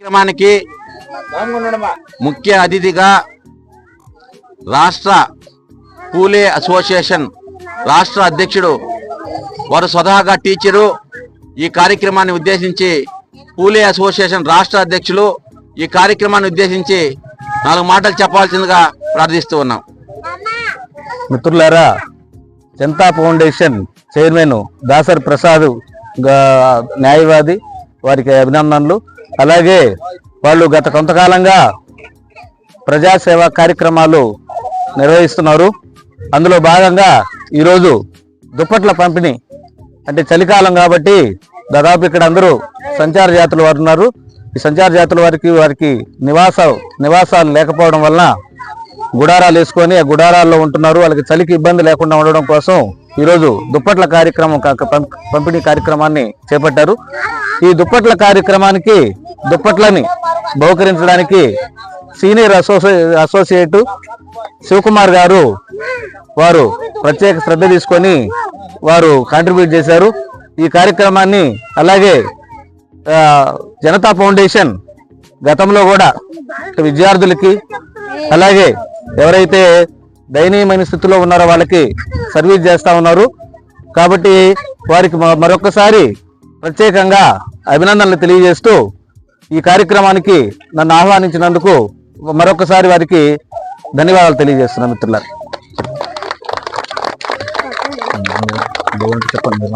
కార్యక్రమానికి ముఖ్య అతిథిగా రాష్ట్ర పూలే అసోసియేషన్ రాష్ట్ర అధ్యక్షుడు వారు స్వతహాగా టీచరు ఈ కార్యక్రమాన్ని ఉద్దేశించి పూలే అసోసియేషన్ రాష్ట్ర అధ్యక్షులు ఈ కార్యక్రమాన్ని ఉద్దేశించి నాలుగు మాటలు చెప్పాల్సిందిగా ప్రార్థిస్తూ ఉన్నాం. మిత్రులారా జనతా ఫౌండేషన్ చైర్మన్ దాసరి ప్రసాద్ న్యాయవాది వారికి అభినందనలు. అలాగే వాళ్ళు గత కొంతకాలంగా ప్రజాసేవా కార్యక్రమాలు నిర్వహిస్తున్నారు. అందులో భాగంగా ఈరోజు దుప్పట్ల పంపిణీ అంటే చలికాలం కాబట్టి దాదాపు ఇక్కడ అందరూ సంచార జాతుల వారు ఉన్నారు. ఈ సంచార జాతుల వారికి వారికి నివాస నివాసాలు లేకపోవడం వలన గుడారాలు వేసుకొని ఆ గుడారాల్లో ఉంటున్నారు. వాళ్ళకి చలికి ఇబ్బంది లేకుండా ఉండడం కోసం ఈరోజు దుప్పట్ల కార్యక్రమం కా- పం- పంపిణీ కార్యక్రమాన్ని చేపట్టారు. ఈ దుప్పట్ల కార్యక్రమానికి దుప్పట్లని బహుకరించడానికి సీనియర్ అసోసి అసోసియేట్ శివకుమార్ గారు వారు ప్రత్యేక శ్రద్ధ తీసుకొని వారు కాంట్రిబ్యూట్ చేశారు. ఈ కార్యక్రమాన్ని అలాగే జనతా ఫౌండేషన్ గతంలో కూడా విద్యార్థులకి అలాగే ఎవరైతే దయనీయమైన స్థితిలో ఉన్నారో వాళ్ళకి సర్వీస్ చేస్తా ఉన్నారు. కాబట్టి వారికి మరొకసారి ప్రత్యేకంగా అభినందనలు తెలియజేస్తూ ఈ కార్యక్రమానికి నన్ను ఆహ్వానించినందుకు మరొకసారి వారికి ధన్యవాదాలు తెలియజేస్తున్నాను మిత్రులారా. చెప్పండి